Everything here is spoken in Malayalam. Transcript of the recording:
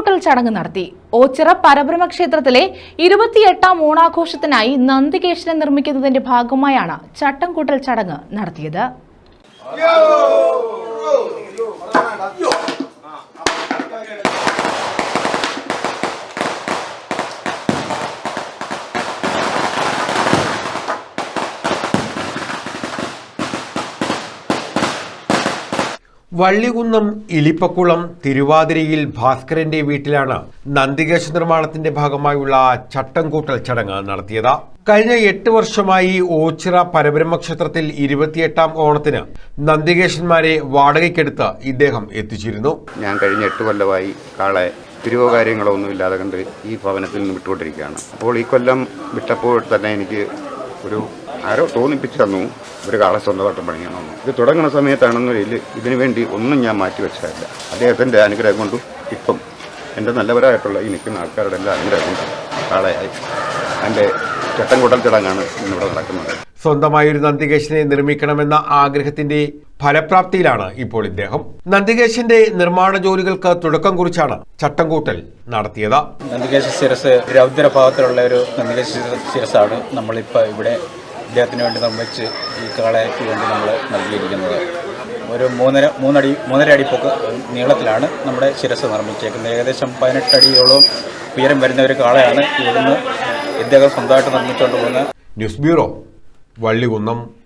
കൂട്ടൽ ചടങ്ങ് നടത്തി. ഓച്ചിറ പരബ്രഹ്മ ക്ഷേത്രത്തിലെ ഇരുപത്തിയെട്ടാം ഓണാഘോഷത്തിനായി നന്ദികേശനെ നിർമ്മിക്കുന്നതിന്റെ ഭാഗമായാണ് ചട്ടം കൂട്ടൽ ചടങ്ങ് നടത്തിയത്. വള്ളികുന്നം ഇലിപ്പക്കുളം തിരുവാതിരയിൽ ഭാസ്കരന്റെ വീട്ടിലാണ് നന്ദികേശ നിർമ്മാണത്തിന്റെ ഭാഗമായുള്ള ചട്ടംകൂട്ടൽ ചടങ്ങ് നടത്തിയത്. കഴിഞ്ഞ എട്ട് വർഷമായി ഓച്ചിറ പരബ്രഹ്മക്ഷേത്രത്തിൽ ഇരുപത്തിയെട്ടാം ഓണത്തിന് നന്ദികേശന്മാരെ വാടകയ്ക്കെടുത്ത് ഇദ്ദേഹം എത്തിച്ചിരുന്നു. ഞാൻ കഴിഞ്ഞ എട്ട് കൊല്ലമായി കാളെ പിരിവോ കാര്യങ്ങളോ ഒന്നും ഇല്ലാതെ കണ്ട് ഈ ഭവനത്തിൽ നിന്ന് വിട്ടുകൊണ്ടിരിക്കുകയാണ്. അപ്പോൾ ഈ കൊല്ലം വിട്ടപ്പോൾ തന്നെ എനിക്ക് ഒരു ആരോ തോന്നിപ്പിച്ച് തന്നു. ഒരു കാളെ സ്വന്തമായിട്ട് പണിയണമെന്ന് ഇത് തുടങ്ങുന്ന സമയത്താണെന്നൊരിൽ ഇതിനു വേണ്ടി ഒന്നും ഞാൻ മാറ്റി വെച്ചതല്ല അദ്ദേഹത്തിന്റെ അനുഗ്രഹം കൊണ്ടും ഇപ്പം എന്റെ നല്ലവരായിട്ടുള്ള ഈ നിൽക്കുന്ന ആൾക്കാരുടെ എല്ലാം അനുഗ്രഹം കൊണ്ടും കാളയായി. എന്റെ ചട്ടംകൂട്ടൽ ചടങ്ങാണ് ഇന്നിവിടെ നടക്കുന്നത്. സ്വന്തമായി ഒരു നന്ദികേശനെ നിർമ്മിക്കണമെന്ന ആഗ്രഹത്തിന്റെ ഫലപ്രാപ്തിയിലാണ് ഇപ്പോൾ ഇദ്ദേഹം. നന്ദികേശന്റെ നിർമ്മാണ ജോലികൾക്ക് തുടക്കം കുറിച്ചാണ് ചട്ടംകൂട്ടൽ നടത്തിയത്. നന്ദികേശ ശിരസ് രൗദ്ര ഭാഗത്തിലുള്ള ഒരു നന്ദികേശ ശിര- ശിരസാണ് നമ്മളിപ്പോൾ ഇവിടെ ഇദ്ദേഹത്തിന് വേണ്ടി നിർമ്മിച്ച് ഈ കാളയ്ക്ക് വേണ്ടി നമ്മൾ നൽകിയിരിക്കുന്നത്. ഒരു മൂന്നര മൂന്നടി മൂന്നര അടി പൊക്ക നീളത്തിലാണ് നമ്മുടെ ശിരസ് നിർമ്മിച്ചേക്കുന്നത്. ഏകദേശം പതിനെട്ട് അടിയോളം ഉയരം വരുന്ന ഒരു കാളയാണ് ഇവിടുന്ന് ഇദ്ദേഹം സ്വന്തമായിട്ട് നിർമ്മിച്ചുകൊണ്ട് പോകുന്നത്. News bureau Vallikunnam.